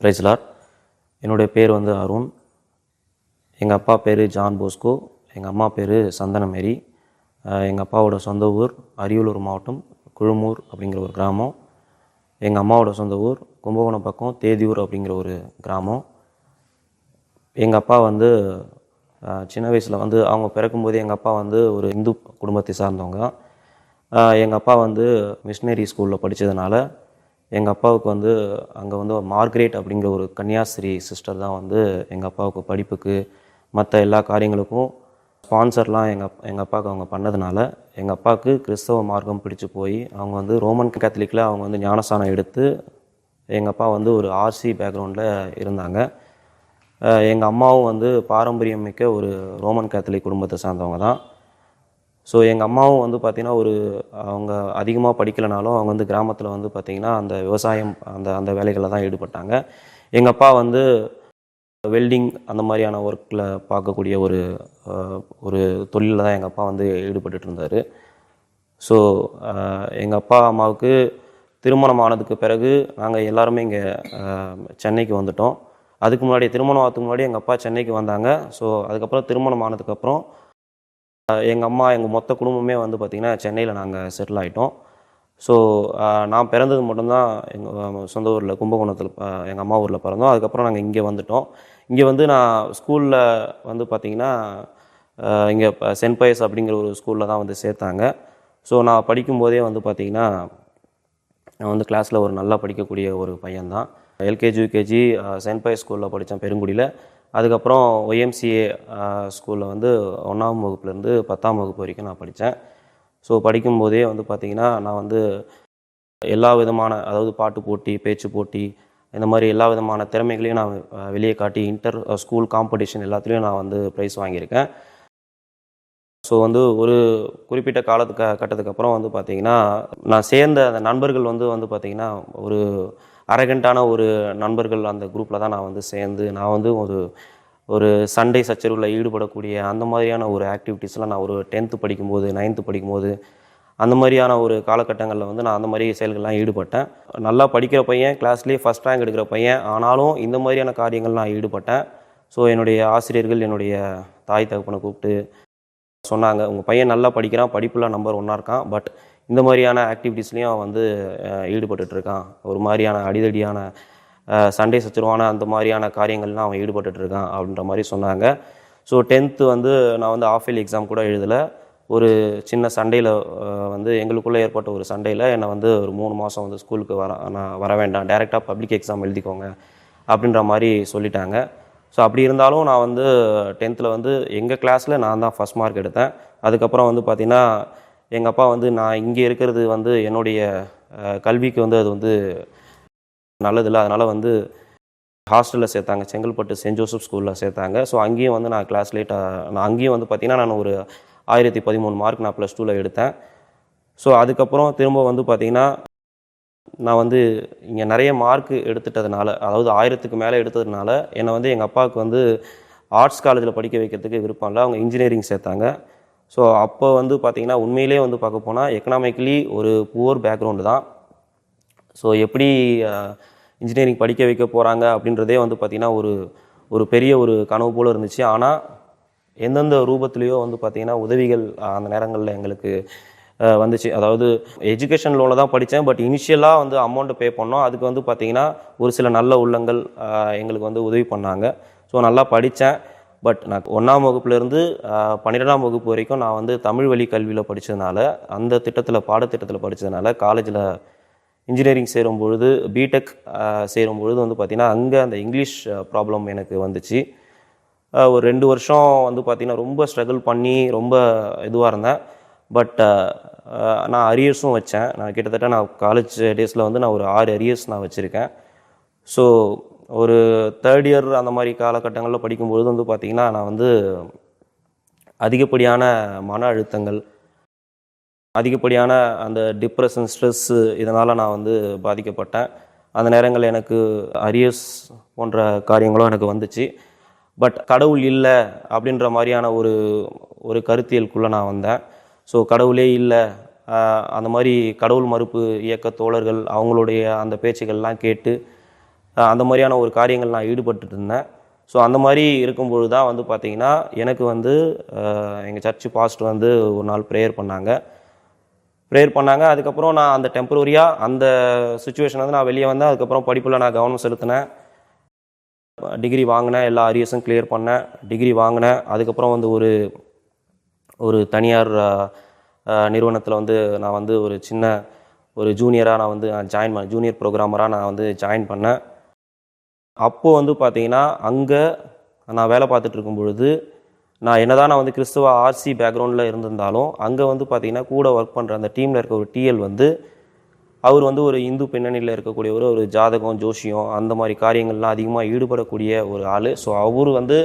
பிரைஸ்லார் என்னுடைய பேர் வந்து அருண். எங்கள் அப்பா பேர் ஜான் போஸ்கோ. எங்கள் அம்மா பேர் சந்தனமேரி. எங்கள் அப்பாவோட சொந்த ஊர் அரியலூர் மாவட்டம் குழுமூர் அப்படிங்கிற ஒரு கிராமம். எங்கள் அம்மாவோட சொந்த ஊர் கும்பகோணம் பக்கம் தேதியூர் அப்படிங்கிற ஒரு கிராமம். எங்கள் அப்பா வந்து சின்ன வயசில் வந்து அவங்க பிறக்கும்போது எங்கள் அப்பா வந்து ஒரு இந்து குடும்பத்தை சார்ந்தவங்க. எங்கள் அப்பா வந்து மிஷினரி ஸ்கூலில் படித்ததுனால எங்கள் அப்பாவுக்கு வந்து அங்கே வந்து மார்க்ரேட் அப்படிங்கிற ஒரு கன்னியாஸ்திரி சிஸ்டர் தான் வந்து எங்கள் அப்பாவுக்கு படிப்புக்கு மற்ற எல்லா காரியங்களுக்கும் ஸ்பான்சர்லாம் எங்கள் எங்கள் அப்பாவுக்கு அவங்க பண்ணதுனால எங்கள் அப்பாவுக்கு கிறிஸ்தவ மார்க்கம் பிடிச்சி போய் அவங்க வந்து ரோமன் கேத்தலிக்கில் அவங்க வந்து ஞானஸ்தானம் எடுத்து எங்கள் அப்பா வந்து ஒரு ஆர்சி பேக்ரவுண்டில் இருந்தாங்க. எங்கள் அம்மாவும் வந்து பாரம்பரியம் மிக்க ஒரு ரோமன் கேத்தலிக் குடும்பத்தை சார்ந்தவங்க தான். ஸோ எங்கள் அம்மாவும் வந்து பார்த்திங்கன்னா ஒரு அவங்க அதிகமாக படிக்கலைனாலும் அவங்க வந்து கிராமத்தில் வந்து பார்த்திங்கன்னா அந்த விவசாயம் அந்த அந்த வேலைகளில் தான் ஈடுபட்டாங்க. எங்கள் அப்பா வந்து வெல்டிங் அந்த மாதிரியான ஒர்க்கில் பார்க்கக்கூடிய ஒரு ஒரு தொழிலில் தான் எங்கள் அப்பா வந்து ஈடுபட்டு இருந்தார். ஸோ எங்கள் அப்பா அம்மாவுக்கு திருமணம் ஆனதுக்கு பிறகு நாங்கள் எல்லாருமே இங்கே சென்னைக்கு வந்துட்டோம். அதுக்கு முன்னாடி திருமணம் ஆகிறதுக்கு முன்னாடி எங்கள் அப்பா சென்னைக்கு வந்தாங்க. ஸோ அதுக்கப்புறம் திருமணம் ஆனதுக்கப்புறம் எங்கள் அம்மா எங்கள் மொத்த குடும்பமே வந்து பார்த்திங்கன்னா சென்னையில் நாங்கள் செட்டில் ஆகிட்டோம் ஸோ நான் பிறந்தது மட்டும்தான் எங்கள் சொந்த ஊரில் கும்பகோணத்தில் எங்கள் அம்மா ஊரில் பிறந்தோம். அதுக்கப்புறம் நாங்கள் இங்கே வந்துட்டோம். இங்கே வந்து நான் ஸ்கூலில் வந்து பார்த்திங்கன்னா இங்கே சென்ட் பயஸ் அப்படிங்கிற ஒரு ஸ்கூலில் தான் வந்து சேர்த்தாங்க. ஸோ நான் படிக்கும்போதே வந்து பார்த்திங்கன்னா நான் வந்து கிளாஸில் ஒரு நல்லா படிக்கக்கூடிய ஒரு பையன்தான். எல்கேஜி யூகேஜி சென்ட் பயஸ் ஸ்கூலில் படித்தேன் பெருங்குடியில். அதுக்கப்புறம் ஒய்எம்சிஏ ஸ்கூலில் வந்து ஒன்றாம் வகுப்புலேருந்து பத்தாம் வகுப்பு வரைக்கும் நான் படித்தேன் ஸோ படிக்கும்போதே வந்து பார்த்திங்கன்னா நான் வந்து எல்லா விதமான அதாவது பாட்டு போட்டி பேச்சு போட்டி இந்த மாதிரி எல்லா விதமான திறமைகளையும் நான் வெளியே காட்டி இன்டர் ஸ்கூல் காம்படிஷன் எல்லாத்துலேயும் நான் வந்து ப்ரைஸ் வாங்கியிருக்கேன். ஸோ வந்து ஒரு குறிப்பிட்ட காலத்துக்கு கட்டத்துக்கு அப்புறம் வந்து பார்த்திங்கன்னா நான் சேர்ந்த அந்த நண்பர்கள் வந்து வந்து பார்த்திங்கன்னா ஒரு அரகண்டான ஒரு நண்பர்கள் அந்த குரூப்பில் தான் நான் வந்து சேர்ந்து நான் வந்து ஒரு ஒரு சண்டை சச்சரவில் ஈடுபடக்கூடிய அந்த மாதிரியான ஒரு ஆக்டிவிட்டீஸ்லாம் நான் ஒரு டென்த்து படிக்கும்போது நைன்த்து படிக்கும்போது அந்த மாதிரியான ஒரு காலகட்டங்களில் வந்து நான் அந்த மாதிரி செயல்கள்லாம் ஈடுபட்டேன். நல்லா படிக்கிற பையன் கிளாஸ்லேயே ஃபஸ்ட் ரேங்க் எடுக்கிற பையன் ஆனாலும் இந்த மாதிரியான காரியங்கள் நான் ஈடுபட்டேன். ஸோ என்னுடைய ஆசிரியர்கள் என்னுடைய தாய் தகப்பனை கூப்பிட்டு சொன்னாங்க உங்கள் பையன் நல்லா படிக்கிறான் படிப்பில் நம்பர் ஒன்றா இருக்கான் பட் இந்த மாதிரியான ஆக்டிவிட்டீஸ்லேயும் அவன் வந்து ஈடுபட்டுட்ருக்கான் இருக்கான். ஒரு மாதிரியான அடிதடியான சண்டே சச்சுருவான அந்த மாதிரியான காரியங்கள்லாம் அவன் ஈடுபட்டுட்ருக்கான் அப்படின்ற மாதிரி சொன்னாங்க. ஸோ டென்த்து வந்து நான் வந்து ஆஃப் இயர்லி எக்ஸாம் கூட எழுதலை. ஒரு சின்ன சண்டையில் வந்து எங்களுக்குள்ளே ஏற்பட்ட ஒரு சண்டையில் என்னை வந்து ஒரு மூணு மாதம் வந்து ஸ்கூலுக்கு வர நான் வர வேண்டாம். டைரெக்டாக பப்ளிக் எக்ஸாம் எழுதிக்கோங்க அப்படின்ற மாதிரி சொல்லிட்டாங்க. ஸோ அப்படி இருந்தாலும் நான் வந்து டென்த்தில் வந்து எங்கள் கிளாஸில் நான் தான் ஃபஸ்ட் மார்க் எடுத்தேன். அதுக்கப்புறம் வந்து பார்த்திங்கன்னா எங்கள் அப்பா வந்து நான் இங்கே இருக்கிறது வந்து என்னுடைய கல்விக்கு வந்து அது வந்து நல்லதில்லை அதனால் வந்து ஹாஸ்டலில் சேர்த்தாங்க. செங்கல்பட்டு சென்ட் ஜோசப் ஸ்கூலில் சேர்த்தாங்க. ஸோ அங்கேயும் வந்து நான் கிளாஸ் லேட்டாக நான் அங்கேயும் வந்து பார்த்திங்கன்னா நான் ஒரு ஆயிரத்தி பதிமூணு மார்க் நான் ப்ளஸ் டூவில் எடுத்தேன். ஸோ அதுக்கப்புறம் திரும்ப வந்து பார்த்திங்கன்னா நான் வந்து இங்கே நிறைய மார்க் எடுத்துட்டதுனால அதாவது ஆயிரத்துக்கு மேலே எடுத்ததுனால என்னை வந்து எங்கள் அப்பாவுக்கு வந்து ஆர்ட்ஸ் காலேஜில் படிக்க வைக்கிறதுக்கு விருப்பம் இல்லை. அவங்க இன்ஜினியரிங் சேர்த்தாங்க. ஸோ அப்போ வந்து பார்த்திங்கன்னா உண்மையிலே வந்து பார்க்க போனால் எக்கனாமிக்கலி ஒரு புவர் பேக்ரவுண்டு தான். ஸோ எப்படி இன்ஜினியரிங் படிக்க வைக்க போகிறாங்க அப்படின்றதே வந்து பார்த்திங்கன்னா ஒரு ஒரு பெரிய ஒரு கனவு போல் இருந்துச்சு. ஆனால் எந்தெந்த ரூபத்துலேயோ வந்து பார்த்திங்கன்னா உதவிகள் அந்த நேரங்களில் எங்களுக்கு வந்துச்சு. அதாவது எஜுகேஷன் லோனில் தான் படித்தேன் பட் இனிஷியலாக வந்து அமௌண்ட்டு பே பண்ணோம். அதுக்கு வந்து பார்த்திங்கன்னா ஒரு சில நல்ல உள்ளங்கள் எங்களுக்கு வந்து உதவி பண்ணாங்க. ஸோ நல்லா படித்தேன் பட் நான் ஒன்றாம் வகுப்புலேருந்து பன்னிரெண்டாம் வகுப்பு வரைக்கும் நான் வந்து தமிழ் வழி கல்வியில் படித்ததுனால அந்த திட்டத்தில் பாடத்திட்டத்தில் படித்ததுனால காலேஜில் இன்ஜினியரிங் சேரும் பொழுது பிடெக் சேரும் பொழுது வந்து பார்த்திங்கன்னா அங்கே அந்த இங்கிலீஷ் ப்ராப்ளம் எனக்கு வந்துச்சு. ஒரு ரெண்டு வருஷம் வந்து பார்த்திங்கன்னா ரொம்ப ஸ்ட்ரகிள் பண்ணி ரொம்ப இதுவாக இருந்தேன். பட் நான் அரியர்ஸும் வச்சேன். நான் கிட்டத்தட்ட நான் காலேஜ் டேஸில் வந்து நான் ஒரு ஆறு அரியர்ஸ் நான் வச்சுருக்கேன். ஸோ ஒரு தேர்ட் இயர் அந்த மாதிரி காலகட்டங்களில் படிக்கும்பொழுது வந்து பார்த்திங்கன்னா நான் வந்து அதிகப்படியான மன அழுத்தங்கள் அதிகப்படியான அந்த டிப்ரெஷன் ஸ்ட்ரெஸ்ஸு இதனால் நான் வந்து பாதிக்கப்பட்டேன். அந்த நேரங்கள் எனக்கு அரியர்ஸ் போன்ற காரியங்களும் எனக்கு வந்துச்சு. பட் கடவுள் இல்லை அப்படின்ற மாதிரியான ஒரு ஒரு கருத்தியலுக்குள்ளே நான் வந்தேன். ஸோ கடவுளே இல்லை அந்த மாதிரி கடவுள் மறுப்பு இயக்க தோழர்கள் அவங்களுடைய அந்த பேச்சுகள்லாம் கேட்டு அந்த மாதிரியான ஒரு காரியங்கள் நான் ஈடுபட்டுட்டு இருந்தேன். ஸோ அந்த மாதிரி இருக்கும்பொழுது தான் வந்து பார்த்தீங்கன்னா எனக்கு வந்து எங்கள் சர்ச்சு பாஸ்ட் வந்து ஒரு நாள் ப்ரேயர் பண்ணாங்க. ப்ரேயர் பண்ணாங்க. அதுக்கப்புறம் நான் அந்த டெம்பரரியாக அந்த சுச்சுவேஷன் வந்து நான் வெளியே வந்தேன். அதுக்கப்புறம் படிப்பில் நான் கவனம் செலுத்தினேன். டிகிரி வாங்கினேன். எல்லா அரியர்ஸும் கிளியர் பண்ணேன். டிகிரி வாங்கினேன். அதுக்கப்புறம் வந்து ஒரு ஒரு தனியார் நிறுவனத்தில் வந்து நான் வந்து ஒரு சின்ன ஒரு ஜூனியராக நான் வந்து நான் ஜாயின் பண்ணேன் ஜூனியர் ப்ரோக்ராமராக நான் வந்து ஜாயின் பண்ணேன். அப்போது வந்து பார்த்தீங்கன்னா அங்கே நான் வேலை பார்த்துட்டு இருக்கும் பொழுது நான் என்னதான் நான் வந்து கிறிஸ்துவ ஆர்சி பேக்ரவுண்டில் இருந்திருந்தாலும் அங்கே வந்து பார்த்தீங்கன்னா கூட ஒர்க் பண்ணுற அந்த டீமில் இருக்க ஒரு டிஎல் வந்து அவர் வந்து ஒரு இந்து பின்னணியில் இருக்கக்கூடிய ஒரு ஒரு ஜாதகம் ஜோஷியம் அந்த மாதிரி காரியங்கள்லாம் அதிகமாக ஈடுபடக்கூடிய ஒரு ஆள். ஸோ அவர் வந்து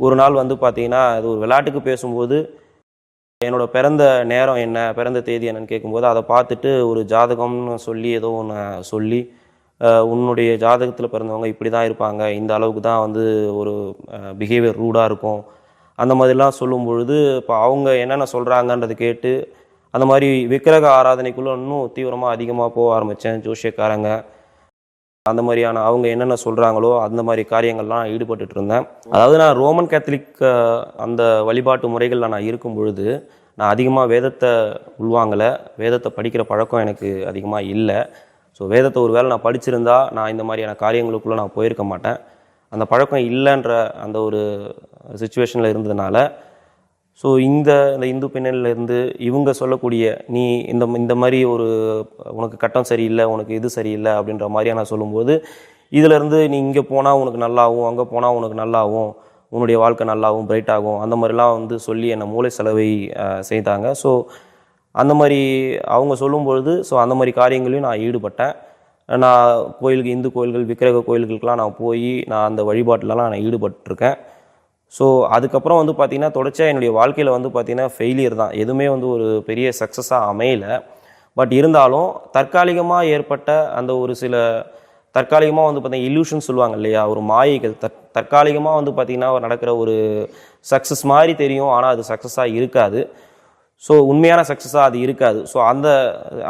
ஒரு நாள் வந்து பார்த்தீங்கன்னா அது ஒரு விளையாட்டுக்கு பேசும்போது என்னோட பிறந்த நேரம் என்ன பிறந்த தேதி என்னன்னு கேட்கும்போது அதை பார்த்துட்டு ஒரு ஜாதகம்னு சொல்லி ஏதோ ஒன்று சொல்லி உன்னுடைய ஜாதகத்தில் பிறந்தவங்க இப்படி தான் இருப்பாங்க. இந்த அளவுக்கு தான் வந்து ஒரு பிஹேவியர் ரூடாக இருக்கும். அந்த மாதிரிலாம் சொல்லும் பொழுது இப்போ அவங்க என்னென்ன சொல்கிறாங்கன்றது கேட்டு அந்த மாதிரி விக்கிரக ஆராதனைக்குள்ளே இன்னும் தீவிரமாக அதிகமாக போக ஆரம்பித்தேன் ஜோஷியக்காரங்க அந்த மாதிரியான அவங்க என்னென்ன சொல்கிறாங்களோ அந்த மாதிரி காரியங்கள்லாம் ஈடுபட்டுட்டு இருந்தேன். அதாவது நான் ரோமன் கேத்தலிக் அந்த வழிபாட்டு முறைகளில் நான் இருக்கும் பொழுது நான் அதிகமாக வேதத்தை உள்வாங்கலை. வேதத்தை படிக்கிற பழக்கம் எனக்கு அதிகமாக இல்லை. ஸோ வேதத்தை ஒரு வேளை நான் படிச்சிருந்தா நான் இந்த மாதிரியான காரியங்களுக்குள்ளே நான் போயிருக்க மாட்டேன். அந்த பழக்கம் இல்லைன்ற அந்த ஒரு சுச்சுவேஷனில் இருந்ததுனால ஸோ இந்த இந்த இந்து பின்னணியிலேருந்து இவங்க சொல்லக்கூடிய நீ இந்த இந்த மாதிரி ஒரு உனக்கு கட்டம் சரியில்லை உனக்கு இது சரியில்லை அப்படின்ற மாதிரியாக நான் சொல்லும்போது இதிலேருந்து நீ இங்கே போனால் உனக்கு நல்லாவும் அங்கே போனால் உனக்கு நல்லாவும் உன்னுடைய வாழ்க்கை நல்லாவும் பிரைட் ஆகும். அந்த மாதிரிலாம் வந்து சொல்லி என்னை மூளை செலவை செய்தாங்க. ஸோ அந்த மாதிரி அவங்க சொல்லும்பொழுது ஸோ அந்த மாதிரி காரியங்களையும் நான் ஈடுபட்டேன். நான் கோயிலுக்கு இந்து கோயில்கள் விக்கிரக கோயில்களுக்கெலாம் நான் போய் நான் அந்த வழிபாட்டிலலாம் நான் ஈடுபட்டிருக்கேன். ஸோ அதுக்கப்புறம் வந்து பார்த்திங்கன்னா தொடர்ச்சியாக என்னுடைய வாழ்க்கையில் வந்து பார்த்திங்கன்னா ஃபெயிலியர் தான். எதுவுமே வந்து ஒரு பெரிய சக்ஸஸாக அமையலை. பட் இருந்தாலும் தற்காலிகமாக ஏற்பட்ட அந்த ஒரு சில தற்காலிகமாக வந்து பார்த்திங்கன்னா இல்யூஷன் சொல்லுவாங்க இல்லையா? ஒரு மாயைகள். தற் தற்காலிகமாக வந்து பார்த்திங்கன்னா நடக்கிற ஒரு சக்ஸஸ் மாதிரி தெரியும். ஆனால் அது சக்ஸஸாக இருக்காது. ஸோ உண்மையான சக்ஸஸாக அது இருக்காது. ஸோ அந்த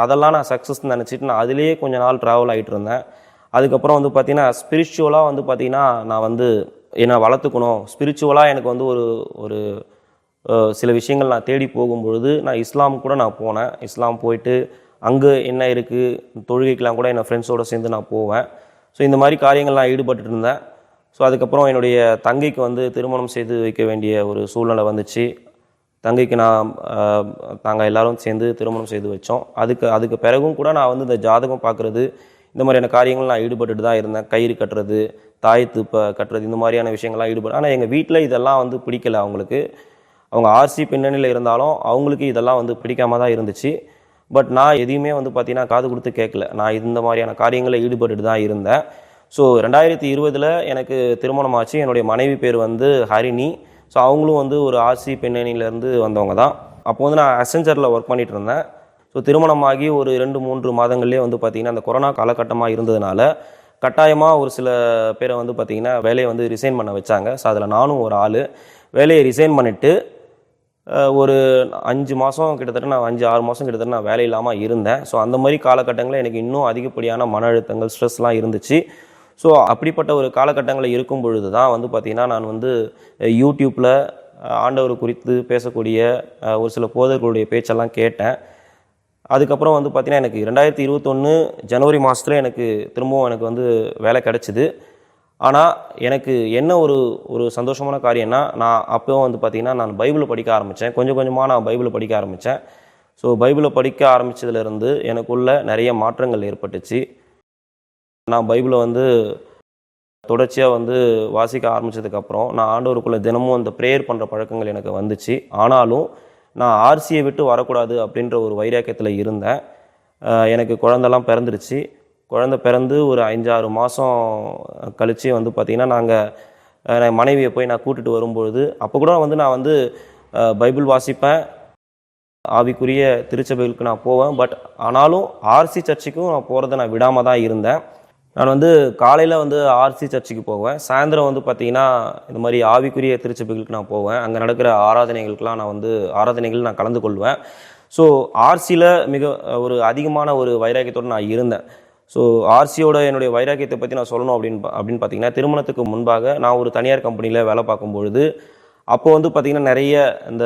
அதெல்லாம் நான் சக்ஸஸ் நினச்சிட்டு நான் அதிலேயே கொஞ்ச நாள் ட்ராவல் ஆகிட்டு இருந்தேன். அதுக்கப்புறம் வந்து பார்த்தீங்கன்னா ஸ்பிரிச்சுவலாக வந்து பார்த்தீங்கன்னா நான் வந்து என்னை வளர்த்துக்கணும். ஸ்பிரிச்சுவலாக எனக்கு வந்து ஒரு ஒரு சில விஷயங்கள் நான் தேடி போகும்பொழுது நான் இஸ்லாம் கூட நான் போனேன். இஸ்லாம் போயிட்டு அங்கே என்ன இருக்குது தொழுகைக்கெலாம் கூட என்னை ஃப்ரெண்ட்ஸோடு சேர்ந்து நான் போவேன். ஸோ இந்த மாதிரி காரியங்கள் நான் ஈடுபட்டுட்டு இருந்தேன். ஸோ அதுக்கப்புறம் என்னுடைய தங்கைக்கு வந்து திருமணம் செய்து வைக்க வேண்டிய ஒரு சூழ்நிலை வந்துச்சு. தங்கைக்கு நான் நாங்கள் எல்லாரும் சேர்ந்து திருமணம் செய்து வச்சோம். அதுக்கு அதுக்கு பிறகும் கூட நான் வந்து இந்த ஜாதகம் பார்க்குறது இந்த மாதிரியான காரியங்கள் நான் ஈடுபட்டுட்டு தான் இருந்தேன். கயிறு கட்டுறது தாயத்து இப்போ கட்டுறது இந்த மாதிரியான விஷயங்கள்லாம் ஈடுபடு ஆனால் எங்கள் வீட்டில் இதெல்லாம் வந்து பிடிக்கல அவங்களுக்கு. அவங்க ஆர்சி பின்னணியில் இருந்தாலும் அவங்களுக்கு இதெல்லாம் வந்து பிடிக்காம தான் இருந்துச்சு. பட் நான் எதையுமே வந்து பார்த்தீங்கன்னா காது கொடுத்து கேட்கல. நான் இந்த மாதிரியான காரியங்களில் ஈடுபட்டுட்டு தான் இருந்தேன். ஸோ ரெண்டாயிரத்தி இருபதில் எனக்கு திருமணம் ஆச்சு. என்னுடைய மனைவி பேர் வந்து ஹரிணி. ஸோ அவங்களும் வந்து ஒரு ஆர்சி பின்னணியிலேருந்து வந்தவங்க தான். அப்போ வந்து நான் அசெஞ்சரில் ஒர்க் பண்ணிட்டு இருந்தேன். ஸோ திருமணமாகி ஒரு ரெண்டு மூன்று மாதங்கள்லேயே வந்து பார்த்திங்கன்னா அந்த கொரோனா காலகட்டமாக இருந்ததுனால கட்டாயமாக ஒரு சில பேரை வந்து பார்த்திங்கன்னா வேலையை வந்து ரிசைன் பண்ண வச்சாங்க. ஸோ அதில் நானும் ஒரு ஆள். வேலையை ரிசைன் பண்ணிவிட்டு ஒரு அஞ்சு மாதம் கிட்டத்தட்ட நான் அஞ்சு ஆறு மாதம் கிட்டத்தட்ட நான் வேலை இல்லாமல் இருந்தேன். ஸோ அந்த மாதிரி காலகட்டங்களில் எனக்கு இன்னும் அதிகப்படியான மன அழுத்தங்கள் ஸ்ட்ரெஸ்லாம் இருந்துச்சு. ஸோ அப்படிப்பட்ட ஒரு காலகட்டங்களில் இருக்கும் பொழுது தான் வந்து பார்த்திங்கன்னா நான் வந்து யூடியூப்பில் ஆண்டவர் குறித்து பேசக்கூடிய ஒரு சில போதர்களுடைய பேச்செல்லாம் கேட்டேன். அதுக்கப்புறம் வந்து பார்த்திங்கன்னா எனக்கு ரெண்டாயிரத்தி இருபத்தொன்று ஜனவரி மாதத்துல எனக்கு திரும்பவும் எனக்கு வந்து வேலை கிடச்சிது. ஆனால் எனக்கு என்ன ஒரு ஒரு சந்தோஷமான காரியம்னா நான் அப்போவும் வந்து பார்த்திங்கன்னா நான் பைபிளை படிக்க ஆரம்பித்தேன் கொஞ்சம் கொஞ்சமாக நான் பைபிளை படிக்க ஆரம்பித்தேன் ஸோ பைபிளை படிக்க ஆரம்பித்ததுலேருந்து எனக்குள்ள நிறைய மாற்றங்கள் ஏற்பட்டுச்சு. நான் பைபிளை வந்து தொடர்ச்சியாக வந்து வாசிக்க ஆரம்பித்ததுக்கப்புறம் நான் ஆண்டவருக்குள்ளே தினமும் அந்த ப்ரேயர் பண்ணுற பழக்கங்கள் எனக்கு வந்துச்சு. ஆனாலும் நான் ஆர்சியை விட்டு வரக்கூடாது அப்படின்ற ஒரு வைராக்கியத்தில் இருந்தேன். எனக்கு குழந்தெல்லாம் பிறந்துருச்சு. குழந்த பிறந்து ஒரு அஞ்சாறு மாதம் கழித்து வந்து பார்த்திங்கன்னா நாங்கள் மனைவியை போய் நான் கூட்டிகிட்டு வரும்பொழுது அப்போ கூட வந்து நான் வந்து பைபிள் வாசிப்பேன். ஆவிக்குரிய திருச்சபைகளுக்கு நான் போவேன். பட் ஆனாலும் ஆர்சி சர்ச்சுக்கும் நான் போகிறத நான் விடாமல் தான் இருந்தேன். நான் வந்து காலையில் வந்து ஆர்சி சர்ச்சுக்கு போவேன். சாயந்தரம் வந்து பார்த்திங்கன்னா இந்த மாதிரி ஆவிக்குரிய திருச்சபைகளுக்கு நான் போவேன். அங்கே நடக்கிற ஆராதனைகளுக்கெலாம் நான் வந்து ஆராதனைகள் நான் கலந்து கொள்வேன். ஸோ ஆர்சியில் மிக ஒரு அதிகமான ஒரு வைராக்கியத்தோடு நான் இருந்தேன். ஸோ ஆர்சியோட என்னுடைய வைராக்கியத்தை பற்றி நான் சொல்லணும் அப்படின்னு அப்படின்னு பார்த்தீங்கன்னா திருமணத்துக்கு முன்பாக நான் ஒரு தனியார் கம்பெனியில் வேலை பார்க்கும் பொழுது அப்போது வந்து பார்த்திங்கன்னா நிறைய இந்த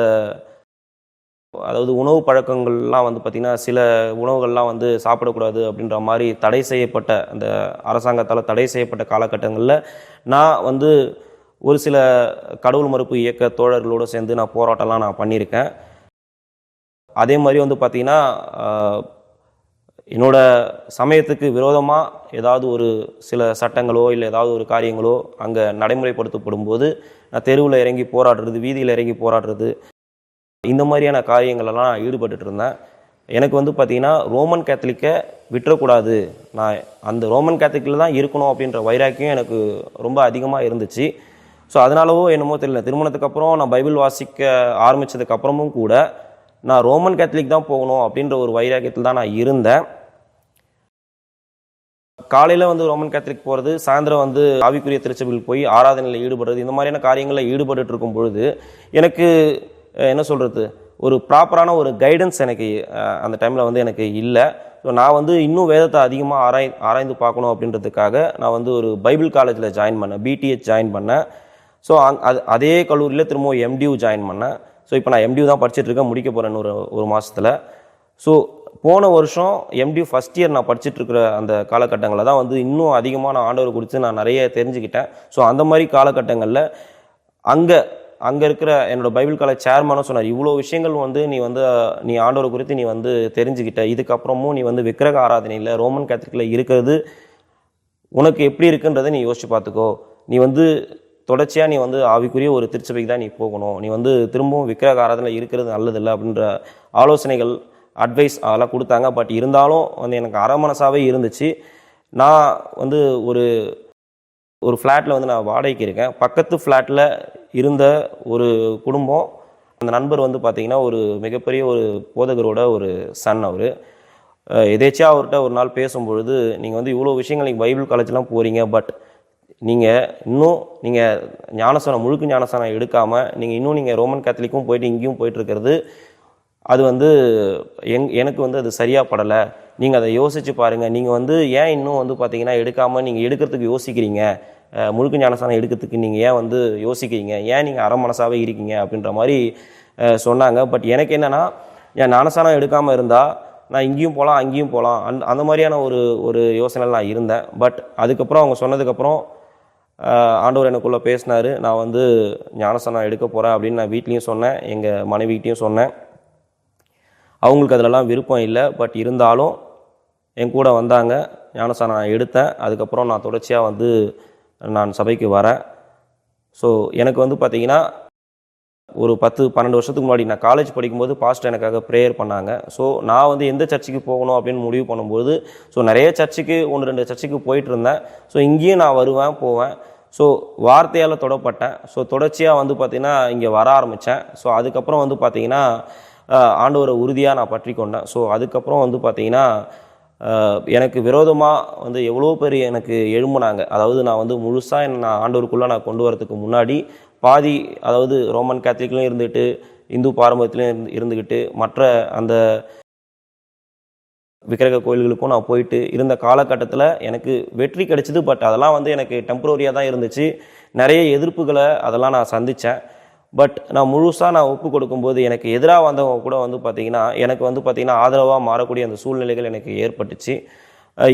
அதாவது உணவு பழக்கங்கள்லாம் வந்து பார்த்திங்கன்னா சில உணவுகள்லாம் வந்து சாப்பிடக்கூடாது அப்படின்ற மாதிரி தடை செய்யப்பட்ட அந்த அரசாங்கத்தால் தடை செய்யப்பட்ட காலகட்டங்களில் நான் வந்து ஒரு சில கடவுள் மறுப்பு இயக்க தோழர்களோடு சேர்ந்து நான் போராட்டம்லாம் நான் பண்ணியிருக்கேன். அதே மாதிரி வந்து பார்த்திங்கன்னா என்னோடய என்னோட சமயத்துக்கு விரோதமாக ஏதாவது ஒரு சில சட்டங்களோ இல்லை ஏதாவது ஒரு காரியங்களோ அங்கே நடைமுறைப்படுத்தப்படும் போது நான் தெருவில் இறங்கி போராடுறது வீதியில் இறங்கி போராடுறது இந்த மாதிரியான காரியங்களெல்லாம் நான் ஈடுபட்டுட்டு இருந்தேன் எனக்கு வந்து பார்த்தீங்கன்னா ரோமன் கேத்தலிக்கை விட்டுறக்கூடாது. நான் அந்த ரோமன் கேத்தலிக்கில் தான் இருக்கணும் அப்படின்ற வைராக்கியம் எனக்கு ரொம்ப அதிகமாக இருந்துச்சு. ஸோ அதனாலவோ என்னமோ தெரியல. திருமணத்துக்கு அப்புறம் நான் பைபிள் வாசிக்க ஆரம்பித்ததுக்கப்புறமும் கூட நான் ரோமன் கேத்தலிக் தான் போகணும் அப்படின்ற ஒரு வைராக்கியத்தில் தான் நான் இருந்தேன். காலையில் வந்து ரோமன் கேத்தலிக் போகிறது சாயந்தரம் வந்து ஆவிக்குரிய திருச்சபையில் போய் ஆராதனையில் ஈடுபடுறது இந்த மாதிரியான காரியங்களில் ஈடுபட்டு இருக்கும் பொழுது எனக்கு என்ன சொல்கிறது ஒரு ப்ராப்பரான ஒரு கைடன்ஸ் எனக்கு அந்த டைமில் வந்து எனக்கு இல்லை. ஸோ நான் வந்து இன்னும் வேதத்தை அதிகமாக ஆராய் ஆராய்ந்து பார்க்கணும் அப்படின்றதுக்காக நான் வந்து ஒரு பைபிள் காலேஜில் ஜாயின் பண்ணேன். பிடிஎச் ஜாயின் பண்ணேன். ஸோ அங் அது அதே கல்லூரியில் திரும்பவும் எம்டியூ ஜாயின் பண்ணேன். ஸோ இப்போ நான் எம்டியூ தான் படிச்சுட்டு இருக்கேன். முடிக்க போகிறேன் ஒரு ஒரு மாதத்தில் ஸோ போன வருஷம் எம்டியூ ஃபஸ்ட் இயர் நான் படிச்சுட்டு இருக்கிற அந்த காலகட்டங்களில் தான் வந்து இன்னும் அதிகமாக நான் ஆண்டவர் குறித்து நான் நிறைய தெரிஞ்சுக்கிட்டேன். ஸோ அந்த மாதிரி காலகட்டங்களில் அங்கே அங்கே இருக்கிற என்னோட பைபிள் காலேஜ் சேர்மனும் சொன்னார் இவ்வளோ விஷயங்கள் வந்து நீ வந்து நீ ஆண்டவர் குறித்து நீ வந்து தெரிஞ்சுக்கிட்ட. இதுக்கப்புறமும் நீ வந்து விக்கிரக ஆராதனையில் ரோமன் கேத்தலிக்கில் இருக்கிறது உனக்கு எப்படி இருக்குன்றதை நீ யோசிச்சு பார்த்துக்கோ. நீ வந்து தொடர்ச்சியாக நீ வந்து ஆவிக்குரிய ஒரு திருச்சபைக்கு தான் நீ போகணும். நீ வந்து திரும்பவும் விக்கிரக ஆராதனை இருக்கிறது நல்லதில்லை அப்படின்ற ஆலோசனைகள் அட்வைஸ் அதெல்லாம் கொடுத்தாங்க. பட் இருந்தாலும் வந்து எனக்கு அரை மனசாகவே இருந்துச்சு. நான் வந்து ஒரு ஒரு ஃப்ளாட்டில் வந்து நான் வாடகைக்கு இருக்கேன். பக்கத்து ஃப்ளாட்டில் இருந்த ஒரு குடும்பம் அந்த நண்பர் வந்து பார்த்தீங்கன்னா ஒரு மிகப்பெரிய ஒரு போதகரோட ஒரு சன் அவர். எதேச்சியாக அவர்கிட்ட ஒரு நாள் பேசும்பொழுது நீங்கள் வந்து இவ்வளோ விஷயங்கள் நீங்கள் பைபிள் காலேஜ்லாம் போகிறீங்க பட் நீங்கள் இன்னும் நீங்கள் ஞானசானம் முழுக்க ஞானசானம் எடுக்காமல் நீங்கள் இன்னும் நீங்கள் ரோமன் கேத்தலிக்கும் போயிட்டு இங்கேயும் போயிட்டுருக்கிறது அது வந்து எங் எனக்கு வந்து அது சரியாக படலை. நீங்கள் அதை யோசித்து பாருங்கள் நீங்கள் வந்து ஏன் இன்னும் வந்து பார்த்தீங்கன்னா எடுக்காமல் நீங்கள் எடுக்கிறதுக்கு யோசிக்கிறீங்க? முழுக்க ஞானசானம் எடுக்கிறதுக்கு நீங்கள் ஏன் வந்து யோசிக்கிறீங்க? ஏன் நீங்கள் அரை மனசாகவே இருக்கீங்க? அப்படின்ற மாதிரி சொன்னாங்க. பட் எனக்கு என்னென்னா என் ஞானசானம் எடுக்காமல் இருந்தால் நான் இங்கேயும் போகலாம் அங்கேயும் போகலாம் அந் அந்த மாதிரியான ஒரு ஒரு யோசனையில் நான் இருந்தேன். பட் அதுக்கப்புறம் அவங்க சொன்னதுக்கப்புறம் ஆண்டவர் எனக்குள்ளே பேசினார். நான் வந்து ஞானசனம் எடுக்க போகிறேன் அப்படின்னு நான் வீட்லேயும் சொன்னேன். எங்கள் மனைவிகிட்டையும் சொன்னேன். அவங்களுக்கு அதிலலாம் விருப்பம் இல்லை. பட் இருந்தாலும் என் கூட வந்தாங்க. ஞானசாரம் நான் எடுத்தேன். அதுக்கப்புறம் நான் தொடர்ச்சியாக வந்து நான் சபைக்கு வரேன். ஸோ எனக்கு வந்து பார்த்திங்கன்னா ஒரு பத்து பன்னெண்டு வருஷத்துக்கு முன்னாடி நான் காலேஜ் படிக்கும்போது பாஸ்டர் எனக்காக ப்ரேயர் பண்ணாங்க. ஸோ நான் வந்து எந்த சர்ச்சுக்கு போகணும் அப்படின்னு முடிவு பண்ணும்போது ஸோ நிறைய சர்ச்சுக்கு ஒன்று ரெண்டு சர்ச்சுக்கு போயிட்டு இருந்தேன். ஸோ இங்கேயும் நான் வருவேன் போவேன். ஸோ வார்த்தையால் தொடப்பட்டேன். ஸோ தொடர்ச்சியாக வந்து பார்த்திங்கன்னா இங்கே வர ஆரம்பித்தேன் ஸோ அதுக்கப்புறம் வந்து பார்த்திங்கன்னா ஆண்டவரை உறுதியாக நான் பற்றி கொண்டேன். ஸோ அதுக்கப்புறம் வந்து பார்த்திங்கன்னா எனக்கு விரோதமாக வந்து எவ்வளோ பேர் எனக்கு எழும்புனாங்க. அதாவது நான் வந்து முழுசாக நான் ஆண்டவருக்குள்ளே நான் கொண்டு வரதுக்கு முன்னாடி பாதி அதாவது ரோமன் கேத்தலிக்லையும் இருந்துட்டு இந்து பாரம்பரியத்துலையும் இருந்து இருந்துக்கிட்டு மற்ற அந்த விக்கிரக கோயில்களுக்கும் நான் போயிட்டு இருந்த காலகட்டத்தில் எனக்கு வெற்றி கிடைச்சிது. பட் அதெல்லாம் வந்து எனக்கு டெம்பரரியாக தான் இருந்துச்சு. நிறைய எதிர்ப்புகளை அதெல்லாம் நான் சந்தித்தேன் பட் நான் முழுசாக நான் ஒப்பு கொடுக்கும்போது எனக்கு எதிராக வந்தவங்க கூட வந்து பார்த்திங்கன்னா எனக்கு வந்து பார்த்திங்கன்னா ஆதரவாக மாறக்கூடிய அந்த சூழ்நிலைகள் எனக்கு ஏற்பட்டுச்சு.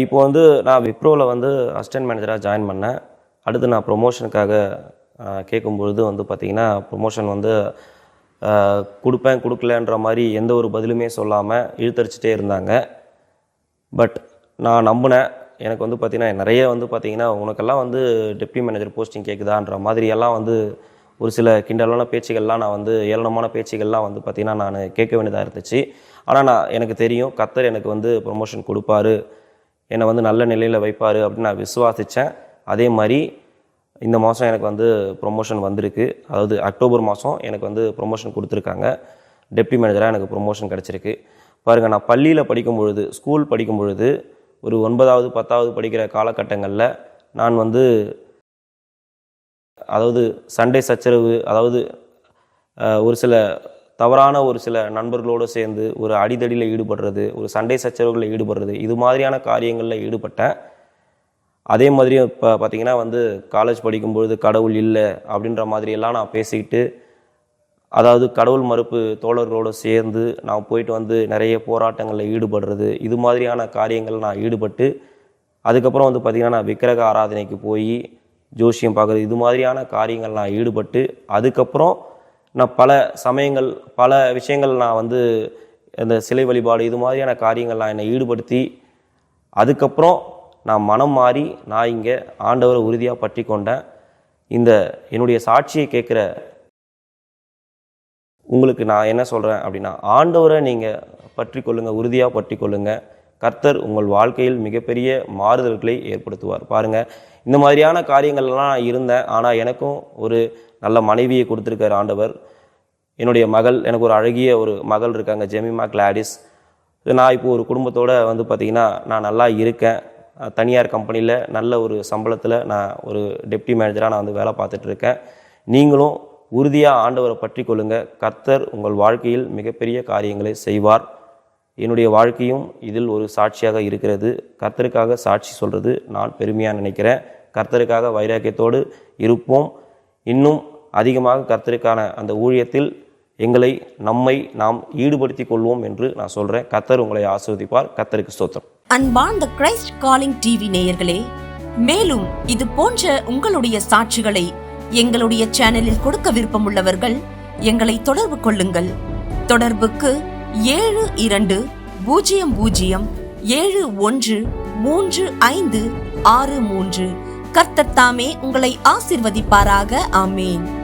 இப்போ வந்து நான் விப்ரோவில் வந்து அசிஸ்டன்ட் மேனேஜராக ஜாயின் பண்ணேன். அடுத்து நான் ப்ரொமோஷனுக்காக கேட்கும்பொழுது வந்து பார்த்திங்கன்னா ப்ரொமோஷன் வந்து கொடுப்பேன் கொடுக்கலன்ற மாதிரி எந்த ஒரு பதிலுமே சொல்லாமல் இழுத்தரிச்சிட்டே இருந்தாங்க. பட் நான் நம்பினேன். எனக்கு வந்து பார்த்திங்கன்னா நிறைய வந்து பார்த்திங்கன்னா உனக்கெல்லாம் வந்து டெப்டி மேனேஜர் போஸ்டிங் கேட்குதான்ற மாதிரியெல்லாம் வந்து ஒரு சில கிண்டலான பேச்சுகள்லாம் நான் வந்து ஏளனமான பேச்சுகள்லாம் வந்து பார்த்திங்கன்னா நான் கேட்க வேண்டியதாக இருந்துச்சு. ஆனால் நான் எனக்கு தெரியும் கத்தர் எனக்கு வந்து ப்ரொமோஷன் கொடுப்பாரு. என்னை வந்து நல்ல நிலையில் வைப்பார் அப்படின்னு நான் விசுவாசித்தேன் அதே மாதிரி இந்த மாதம் எனக்கு வந்து ப்ரொமோஷன் வந்திருக்கு. அதாவது அக்டோபர் மாதம் எனக்கு வந்து ப்ரொமோஷன் கொடுத்துருக்காங்க. டெப்டி மேனேஜராக எனக்கு ப்ரொமோஷன் கிடச்சிருக்கு. பாருங்கள் நான் பள்ளியில் படிக்கும் பொழுது ஸ்கூல் படிக்கும் பொழுது ஒரு ஒன்பதாவது பத்தாவது படிக்கிற காலகட்டங்களில் நான் வந்து அதாவது சண்டை சச்சரவு அதாவது ஒரு சில தவறான ஒரு சில நண்பர்களோடு சேர்ந்து ஒரு அடிதடியில் ஈடுபடுறது ஒரு சண்டை சச்சரவுகளில் ஈடுபடுறது இது மாதிரியான காரியங்களில் ஈடுபட்டேன் அதே மாதிரி இப்போ பார்த்தீங்கன்னா வந்து காலேஜ் படிக்கும்பொழுது கடவுள் இல்லை அப்படின்ற மாதிரியெல்லாம் நான் பேசிக்கிட்டு அதாவது கடவுள் மறுப்பு தோழர்களோடு சேர்ந்து நான் போயிட்டு வந்து நிறைய போராட்டங்களில் ஈடுபடுறது இது மாதிரியான காரியங்கள் நான் ஈடுபட்டு அதுக்கப்புறம் வந்து பார்த்திங்கன்னா நான் விக்கிரக ஆராதனைக்கு போய் ஜோசியம் பார்க்குறது. இது மாதிரியான காரியங்கள் நான் ஈடுபட்டு அதுக்கப்புறம் நான் பல சமயங்கள் பல விஷயங்கள் நான் வந்து இந்த சிலை வழிபாடு இது மாதிரியான காரியங்கள் நான் என்னை ஈடுபடுத்தி அதுக்கப்புறம் நான் மனம் மாறி நான் இங்கே ஆண்டவரை உறுதியாக பற்றி கொண்டேன். இந்த என்னுடைய சாட்சியை கேட்குற உங்களுக்கு நான் என்ன சொல்கிறேன் அப்படின்னா ஆண்டவரை நீங்கள் பற்றி கொள்ளுங்கள் உறுதியாக பற்றி கொள்ளுங்கள் கர்த்தர் உங்கள் வாழ்க்கையில் மிகப்பெரிய மாறுதல்களை ஏற்படுத்துவார். பாருங்கள் இந்த மாதிரியான காரியங்கள்லாம் நான் இருந்தேன். ஆனால் எனக்கும் ஒரு நல்ல மனைவியை கொடுத்துருக்கார் ஆண்டவர். என்னுடைய மகள் எனக்கு ஒரு அழகிய ஒரு மகள் இருக்காங்க ஜெமிமா கிளாடிஸ். நான் இப்போ ஒரு குடும்பத்தோடு வந்து பார்த்திங்கன்னா நான் நல்லா இருக்கேன். தனியார் கம்பெனியில் நல்ல ஒரு சம்பளத்தில் நான் ஒரு டெப்டி மேனேஜராக நான் வந்து வேலை பார்த்துட்டு இருக்கேன். நீங்களும் உறுதியாக ஆண்டவரை பற்றி கொள்ளுங்கள் கர்த்தர் உங்கள் வாழ்க்கையில் மிகப்பெரிய காரியங்களை செய்வார். என்னுடைய வாழ்க்கையும் இதில் ஒரு சாட்சியாக இருக்கிறது. கர்த்தருக்காக சாட்சி சொல்கிறது நான் பெருமையாக நினைக்கிறேன். கர்த்தருக்காக வைராக்கியத்தோடு இருப்போம். இன்னும் அதிகமாக கர்த்தருக்கான அந்த ஊழியத்தில் எங்களை நம்மை நாம் ஈடுபடுத்திக் கொள்வோம் என்று நான் சொல்கிறேன் கர்த்தர் உங்களை ஆசிர்வதிப்பார். கர்த்தருக்கு ஸ்தோத்திரம். அன்பார்ந்த கிரைஸ்ட் காலிங் டிவி நேயர்களே மேலும் இது போன்ற உங்களுடைய சாட்சிகளை எங்களுடைய சேனலில் கொடுக்க விருப்பமுள்ளவர்கள் எங்களை தொடர்பு கொள்ளுங்கள். தொடர்புக்கு ஏழு இரண்டு பூஜ்ஜியம் பூஜ்ஜியம் ஏழு ஒன்று மூன்று ஐந்து ஆறு மூன்று. கர்த்தத்தாமே உங்களை ஆசிர்வதிப்பாராக. ஆமேன்.